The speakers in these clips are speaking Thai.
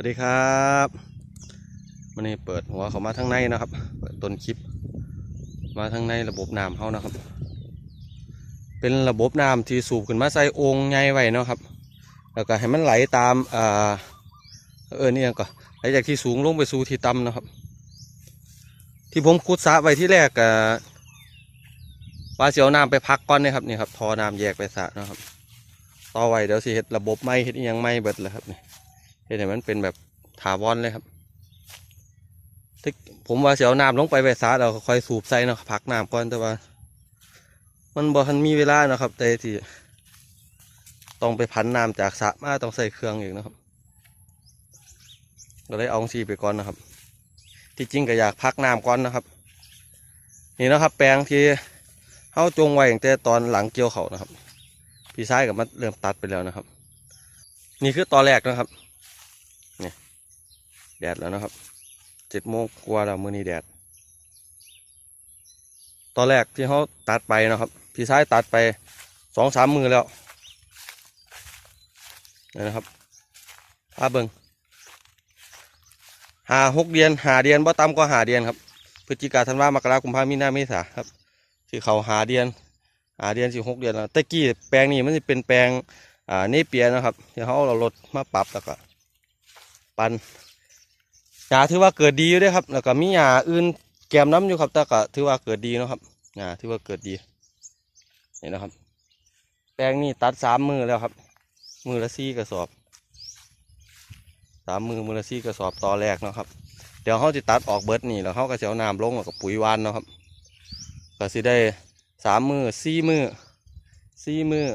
วัสดีครับวันนี้เปิดหัวเขามาทางในนะครับ เปิดต้นคลิป มาทางในระบบน้ำเขานะครับ เป็นระบบน้ำที่สูบขึ้นมาใส่โอ่งใหญ่ไว้นะครับ แล้วก็ให้มันไหลตามอ่าเออนี่ก็ไหลจากที่สูงลงไปสู่ที่ต่ำนะครับ ที่ผมขุดสระไว้ที่แรกอ่าว่าเสียวน้ำไปพักก่อนเนี่ยครับนี่ครับทอน้ำแยกไปสระนะครับ ต่อไว้เดี๋ยวสิเฮ็ดระบบไม่เฮ็ดยังไม่เบิดเลยครับนี่ เฮ็ดให้มันเป็นแบบถาวรเลยครับที่ผมว่าเสียวน้ำลงไปไปสระเราค่อยสูบใส่เนาะพักน้ำก่อนแต่ว่า มันบ่ทันมีเวลาเนาะครับ แต่ที่ต้องไปพันน้ำจากสระมาต้องใส่เครื่องอีกนะครับก็เลยเอาสีไปก่อนนะครับ ที่จริงก็อยากพักน้ำก่อนนะครับ นี่นะครับ แปลงที่เข้าจงไว้ตั้งแต่ตอนหลังเกี่ยวเขานะครับ พี่ชายกับมันเริ่มตัดไปแล้วนะครับ นี่คือตอนแรกนะครับ แดดแล้วนะครับเจ็ดโมงกว่าแล้วมื้อนี้แดด ตอนแรกที่เขาตัดไปนะครับ พี่ชายตัดไปสองสามมือแล้วนี่นะครับอาเบิงหาหกเดือนหาเดือนบ่ต่ำกว่าหาเดือนครับพฤศจิกาธันวามกราคมพามีนาเมษาครับที่เขาหาเดือนหาเดือนสิหกเดือนแล้วต่กี้แปลงนี้มันจะเป็นแปลงอ่าเนเปียนะครับที่เขาเอารถมาปรับแล้วก็ปัน หญ้าถือว่าเกิดดีอยู่ด้วยครับ แล้วก็มีหญ้าอื่นแกมน้ำอยู่ครับ แต่ก็ถือว่าเกิดดีเนาะครับหญ้าถือว่าเกิดดีนี่นะครับ แปลงนี้ตัดสามมือแล้วครับ มือละสี่กระสอบสามมือมือละสี่กระสอบตอแรกเนาะครับ เดี๋ยวเขาจะตัดออกเบิร์ดนี่แล้วเขาก็จะเอาน้ำลงแล้วก็ปุ๋ยวานเนาะครับ ก็สิได้สามมือสี่มือสี่มือ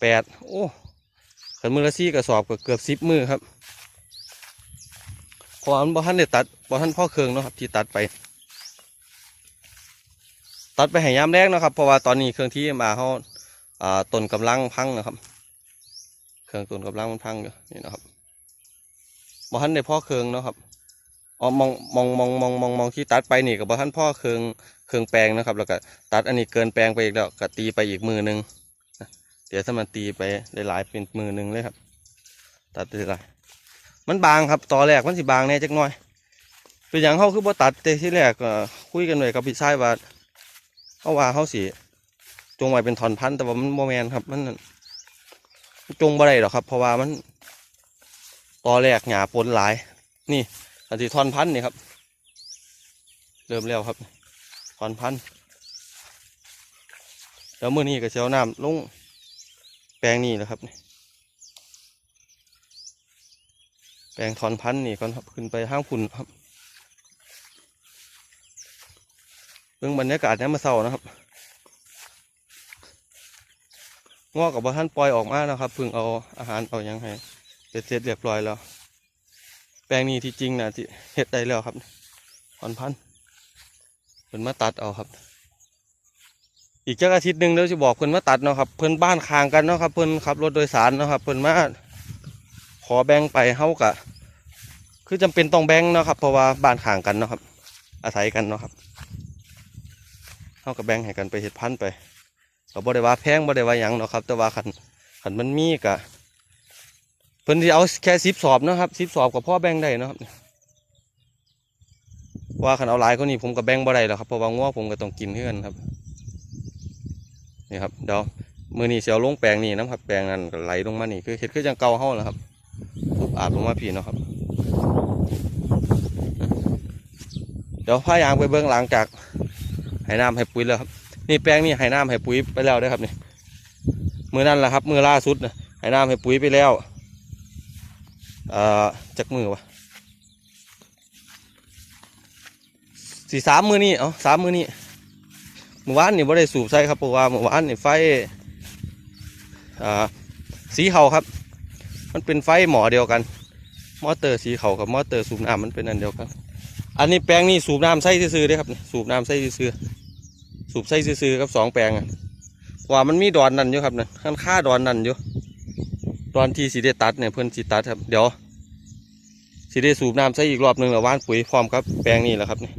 แปดโอ้ขันมือละสี่กระสอบก็เกือบสิบมือครับ พอมันบ่ทันได้ตัดบ่ทันพ่อเครื่องเนาะครับที่ตัดไป ตัดไปให้ยามแรกเนาะครับเพราะว่าตอนนี้เครื่องที่มาเขาอ่าต้นกำลังพังนะครับ เครื่องต้นกำลังมันพังอยู่นี่นะครับบ่ทันได้พ่อเครื่องเนาะครับอ๋อมองมองมองมองมองมองที่ตัดไปนี่กับบ่ทันพ่อเครื่องเครื่องแปลงนะครับ แล้วก็ตัดอันนี้เกินแปลงไปอีกแล้วก็ตีไปอีกมือหนึ่งเดี๋ยวถ้ามันตีไปหลายๆเป็นมือหนึ่งเลยครับ ตัดไปหลาย มันบางครับตอแรกมันสิบางแน่จักหน่อย เป็นอย่างเขาคือบ่ตัดแต่ที่แรกก็คุยกันไว้กับพี่ชายว่าเขาว่าเขาสิจงไว้เป็นถอนพันธุ์แต่ว่ามันโมแมนครับ มันจงบ่ได้หรอกครับ เพราะว่ามันตอแรกหยาปนหลาย นี่อันที่ทอนพันธุ์นี่ครับ เริ่มแล้วครับถอนพันธุ์แล้วเมื่อนี้ก็เชียวน้ำลงแปลงนี่แหละครับนี่ แปลงถอนพันธุ์นี่ก่อนครับขึ้นไปห้างฝุ่นครับเรื่องบรรยากาศนี้มาเศร้านะครับงอกกับว่าท่านปล่อยออกมานะครับเพิ่งเอาอาหารเอาหยังให้เสร็จเสร็จเรียบร้อยแล้ว แปลงนี้ที่จริงนะที่เฮ็ดได้แล้วครับถอนพันธุ์เพิ่นมาตัดเอาครับอีกจักอาทิตย์หนึ่งเดี๋ยวจะบอกเพิ่นมาตัดเนาะครับเพิ่นบ้านคางกันเนาะครับเพิ่นขับรถโดยสารเนาะครับเพิ่นมา อแบ่งไปเฮากะคือจำเป็นต้องแบ่งเนาะครับเพราะว่าบ้านคางกันเนาะครับ อาศัยกันเนาะครับเฮากับแบ่งให้กันไปเฮ็ดพันธุ์ไปก็บ่ได้ว่าแพงบ่ได้ว่าหยังเนาะครับ แต่ว่าคันคันมันมีกะเพิ่นสิเอาแค่10สอบเนาะครับ10สอบก็พอแบ่งได้เนาะครับว่าขันเอาหลายก็นี่ผมก็แบ่งบ่ได้แล้วครับเพราะว่างัวผมก็ต้องกินเพื่อนครับนี่ครับเดี๋ยวมือนี้เสียวลงแปลงนี่นะครับแปลงนั้นไหลลงมานี่คือเห็ดคือจังเก่าเฮาแล้วครับ อาบลงมาพี่เนาะครับ เดี๋ยวพายางไปเบื้องหลังจากให้น้ำให้ปุ๋ยแล้วครับ นี่แปลงนี่ให้น้ำให้ปุ๋ยไปแล้วเด้ครับนี่มือนั่นแหละครับมือล่าสุดนะให้น้ำให้ปุ๋ยไปแล้วเอ่อจักมือวะสี่สามมือนี่เอาสามมือนี่เมื่อวานนี่บ่ได้สูบใส่ครับเพราะว่าเมื่อวานนี่ไฟอ่าสีเขาครับ มันเป็นไฟหมอเดียวกัน มอเตอร์สีเขากับมอเตอร์สูบน้ำมันเป็นอันเดียวกัน อันนี้แปลงนี่สูบน้ำใส่ซื่อๆเด้ครับสูบน้ำใส่ซื่อๆสูบใส่ซื่อๆครับสองแปลงอะเพราะว่ามันมีดอนนั่นอยู่ครับเนี่ยข้างค่าดอนนั่นอยู่ดอนที่สีได้ตัดเนี่ยเพื่อนสีตัดครับ เดี๋ยวสีได้สูบน้ำใส่อีกรอบหนึ่งแล้วว่านปุ๋ยพร้อมครับแปลงนี่แหละครับนี่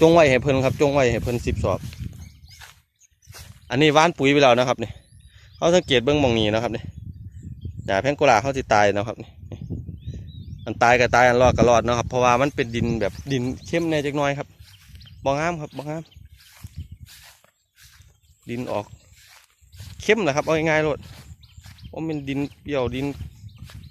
จงไว้ให้เพิ่นครับจงไว้ให้เพิ่นสิบสอบ อันนี้ว่านปุ๋ยไปแล้วนะครับนี่เขาสังเกตเบื้องมองนี้นะครับนี่ หญ้าแพงโกลาเขาสิตายนะครับนี่อันตายก็ตายอันรอดก็รอดนะครับ เพราะว่ามันเป็นดินแบบดินเข้มแน่จักหน้อยครับบ่งามครับบ่งาม ดินออกเข้มนะครับเอาง่ายๆโลดว่ามันดินเปรี้ยวดิน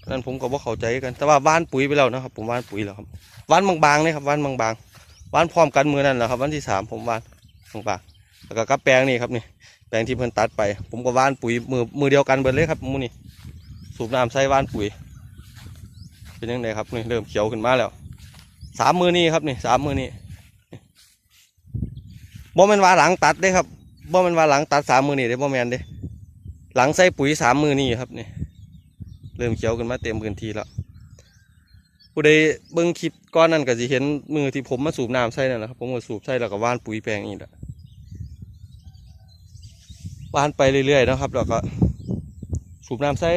นั่นผมก็บ่เข้าใจกัน แต่ว่าว่านปุ๋ยไปแล้วนะครับ ผมว่านปุ๋ยแล้วครับว่านบางๆนี่ครับว่านบางๆว่านพร้อมกันมือนั่นแหละครับวันที่สามผมว่านบางๆแล้วก็กับแปลงนี่ครับนี่แปลงที่เพิ่นตัดไป ผมก็ว่านปุ๋ยมือมือเดียวกันเบิดเลยครับมูนี่ สูบน้ำใส่ว่านปุ๋ย เป็นยังไงครับนี่เริ่มเขียวขึ้นมาแล้วสามมือนี่ครับนี่สามมือนี่บ่แมนว่าหลังตัดเด้ครับบ่แมนว่าหลังตัดสามมือนี่เด้บ่แมนเด้หลังใส่ปุ๋ยสามมือนี่ครับนี่เริ่มเขียวขึ้นมาเต็มพื้นที่แล้วผู้ใดเบิ่งคลิปก้อนนั้นก็สิเห็นมือที่ผมมาสูบน้ำใส่นั่นแหละครับผมก็สูบใส่แล้วก็ว่านปุ๋ยแปลงนี่แหละว่านไปเรื่อยๆนะครับแล้วก็สูบน้ำใส่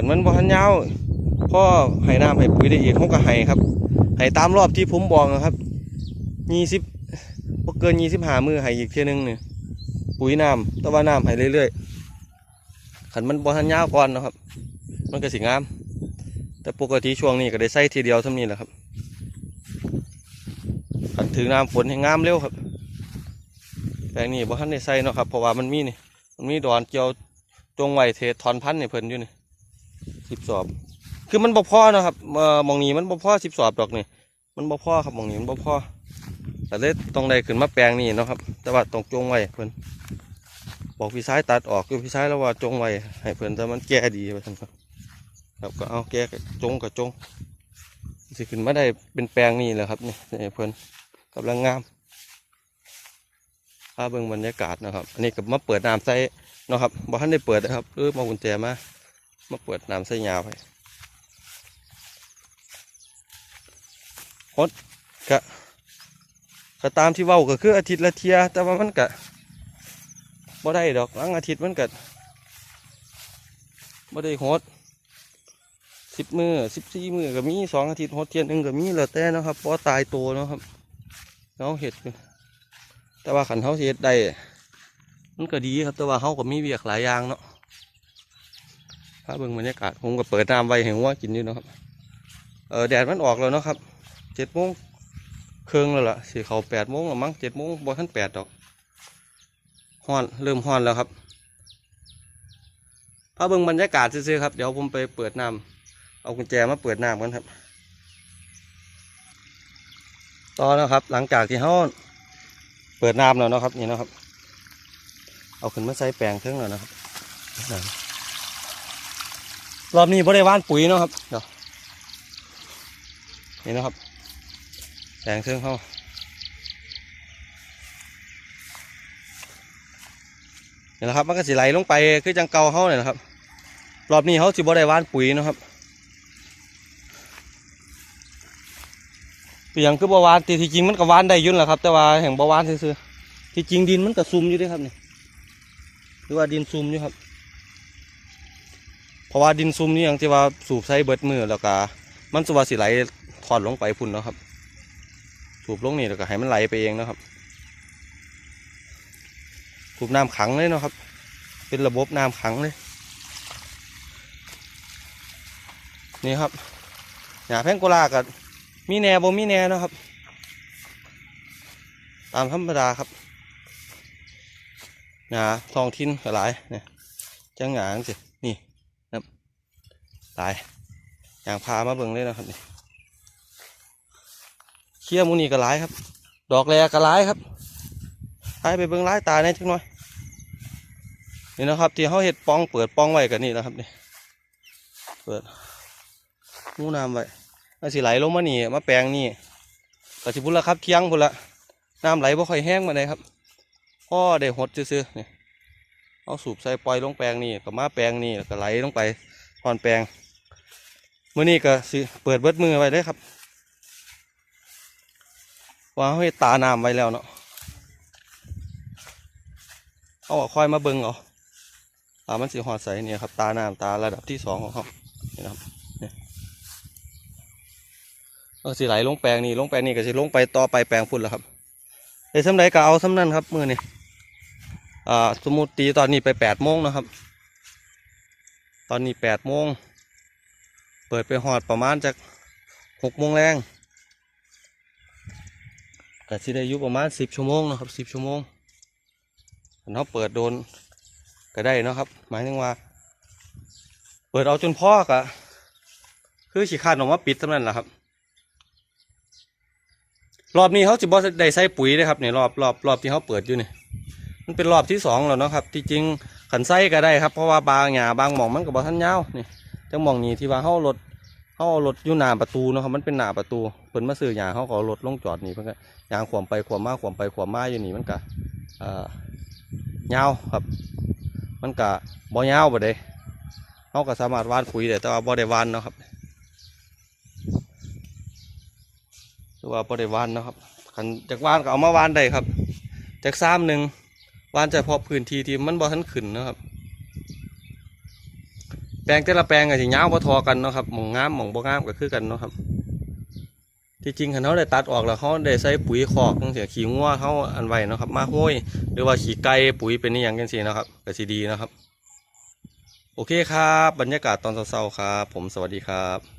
กันมันบ่ทันยาวพ่อให้น้ำให้ปุ๋ยได้อีกเขาก็ให้ครับให้ตามรอบที่ผมบอกนะครับยี่สิบบ่เกินยี่สิบห้ามือให้อีกเที่ยนึงเนี่ยปุ๋ยน้ำแต่ว่าน้ำให้เรื่อยๆขันมันบ่ทันยาวก่อนนะครับ มันก็สิงาม แต่ปกติช่วงนี้ก็ได้ใส่ทีเดียวเท่านี้แหละครับขันถึงน้ำฝนให้งามเร็วครับแปลงนี้บ่ทันได้ใส่เนาะครับเพราะว่ามันมีนี่มันมีดอนเกี่ยวจงไว้เททอนพันธุ์ในเพิ่นอยู่นี่ สิบสอบ คือมันบ่พอนะครับมองนี้มันบ่พอสิบสอบดอกนี่มันบ่พอครับมองนี้มันบ่พอแต่เลยต้องได้ขึ้นมาแปลงนี่เนาะครับ แต่ว่าต้องจงไว้เพิ่อนบอกพี่ชายตัดออกคือพี่ชายแล้วว่าจงไว้ให้เพิ่อนแต่มันแก่ดีว่าซั่นครับครับก็เอาแก่จงก็จงสิขึ้นมาได้เป็นแปลงนี่แหละครับนี่เพิ่อนกำลังงามพาเบ่งบรรยากาศนะครับ อันนี้ก็มาเปิดน้ำใส่นะครับบ่ทันได้เปิดนะครับหรือมากุญแจมา มาเปิดน้ำใส่ยาไปฮดกะก็ตามที่เว้าก็คืออาทิตย์ละเทีย แต่ว่ามันกะบ่ได้ดอกหลังอาทิตย์มันกะบ่ได้ฮดสิบมือสิบสี่มือก็มีสองอาทิตย์ฮดเทียนหนึ่งก็มีแล้วแต่เนาะครับพราะตายตัวเนาะครับเราเห็ด แต่ว่าขันเขาเฮ็ดได้มันก็ดีครับแต่ว่าเขาก็มีเวียกหลายอย่างเนาะาเบิ่งบรรยากาศผมก็เปิดน้ำไว้ให้วัวกินอยู่นะครับเออแดดมันออกแล้วเนาะครับเจ็ดโมงเครึ่องแล้วล่ะสิเขาแปดโมงแล้วมั้งเจ็ดโมงบ่ทันแปดดอกฮ้อนเริ่มฮ้อนแล้วครับพาเบิ่งบรรยากาศซื่อๆครับเดี๋ยวผมไปเปิดน้ำเอากุญแจมาเปิดน้ำกันครับต่อนะครับ หลังจากที่เขาเปิดน้ำแล้วนะครับนี่นะครับ เอาขึ้นมาใส่แปลงเครื่องแล้วนะครับ รอบนี้บ่ได้หว่านปุ๋ยเนาะครับเดี๋ยวนี่นะครับแสงเครื่องเข้านี่แหละครับมันก็สิไหลลงไปคือจังเก่าเขาเนี่ยนะครับ รอบนี้เขาสิบ่ได้หว่านปุ๋ยเนาะครับเปียงคือบ่หวานที่ที่จริงมันก็หวานได้อยุ่นแหละครับ แต่ว่าแห่งบ่หวานซื่อๆที่จริงดินมันก็ซุ่มอยู่เด้วยครับนี่หรือว่าดินซุ่มอยู่ครับ เพราะว่าดินซุ่มนี่อย่างที่ว่าสูบใส่เบิดมือแล้วก็มันสว่าสิไหลถอดลงไปพุ่นเนาะครับ สูบลงนี่แล้วก็ให้มันไหลไปเองนะครับสูบน้ำขังเลยเนาะครับ เป็นระบบน้ำขังเลยนี่ครับหญ้าแพงโกลากับมีแหน่บ่มีแหน่นะครับ ตามธรรมดาครับหญ้าทองทิ้นก็หลายเนี่ยจังหงางสิ ตายอย่างพามาเบิ่งเลยนะครับนี่เขี้ยมูนี่ก็ร้ายครับ ดอกแรก็ร้ายครับไปไปเบิ่งร้ายตาแหน่จังน่อยนี่นะครับที่เขาเห็ดปองเปิดปองไว้กันนี่นะครับนี่เปิดมูน้ำไว้มันสิไหลลงมานี่มาแปลงนี่ก็สิพุ่นละครับเที่ยงพุ่นละน้ำไหลบ่ค่อยแห้งมาเลยครับพ่อได้หดซื่อๆนี่เอาสูบใส่ปล่อยลงแปลงนี่ก็มาแปลงนี่ก็ไหลลงไป พอนแปลงมื่อนี้ก็สิเปิดเบิดมือไว้เลยครับวางให้ตาน้ำไว้แล้วเนาะเอาอะคอยมาเบิ่งเอาตามันสีหอดใสเนี่ยครับ ตาน้ำตาระดับที่สองของเขานี่นะครับเนี่ยเออสิไหลลงแปลงนี่ลงแปลงนี่ก็สิลงไปต่อไปแปลงพุ่นแล้วครับไอ้สำใดก็เอาสำนั่นครับมือนี่อ่าสมมติตีตอนนี้ไปแปดโมงนะครับ ตอนนี้แปดโมง เปิดไปหอดประมาณจากหกโมงแรงก็สิได้ยู่ประมาณสิบชั่วโมงนะครับสิบชั่วโมงนเขาเปิดโดนก็ได้นะครับ หมายถึงว่า เปิดเอาจนพ่อกะคือขี้ขาดออกมาปิดเท่านั้นแหละครับ รอบนี้เขาจะบอได้ใส่ปุ๋ยนะครับเนี่ยรอบรอบรอบที่เขาเปิดอยู่เนี่ยมันเป็นรอบที่สองแล้วนะครับ ที่จริง ขันไส้ก็ได้ครับเพราะว่าบางหญ้าบางหมองมันก็บบอทันยาวนี่จังหมองนี้ที่ว่าเขาเอารถเขาเอารถอยู่หน้าประตูเนาะครับมันเป็นหน้าประตูเพิ่นมาซื้อหญ้าเขาก็เอรถลงจอดนี่เพิ่นก็ยางขวมไปขวมมาขวมไปขวมมาอยู่นี่มันก็เอ่อยาวครับ มันก็บ่ยาวบ่ได้เขาก็สามารถวานปุ๋ยได้แต่ว่าบ่ได้วานเนาะครับหรือว่าบ่ได้วานเนาะครับคันจากวานก็เอามาวานได้ครับจากซ้ำหนึ่ง วานเฉพาะพื้นที่ที่มันบ่ทันขึ้นนะครับ แปลงแต่ละแปลงก็สิยาวบ่ทอกันเนาะครับหม่องงามหม่องบ่งามก็คือกันเนาะครับ ที่จริงคันเขาได้ตัดออกแล้วเขาได้ใส่ปุ๋ยคอกจังซี่ขี้งัวเขาอันไว้เนาะครับมาห้อยหรือว่าขี้ไก่ปุ๋ยเป็นอหย่างจังซี่นะครับก็สิดีนะครับ โอเคครับ บรรยากาศตอนเช้าๆครับ ผมสวัสดีครับ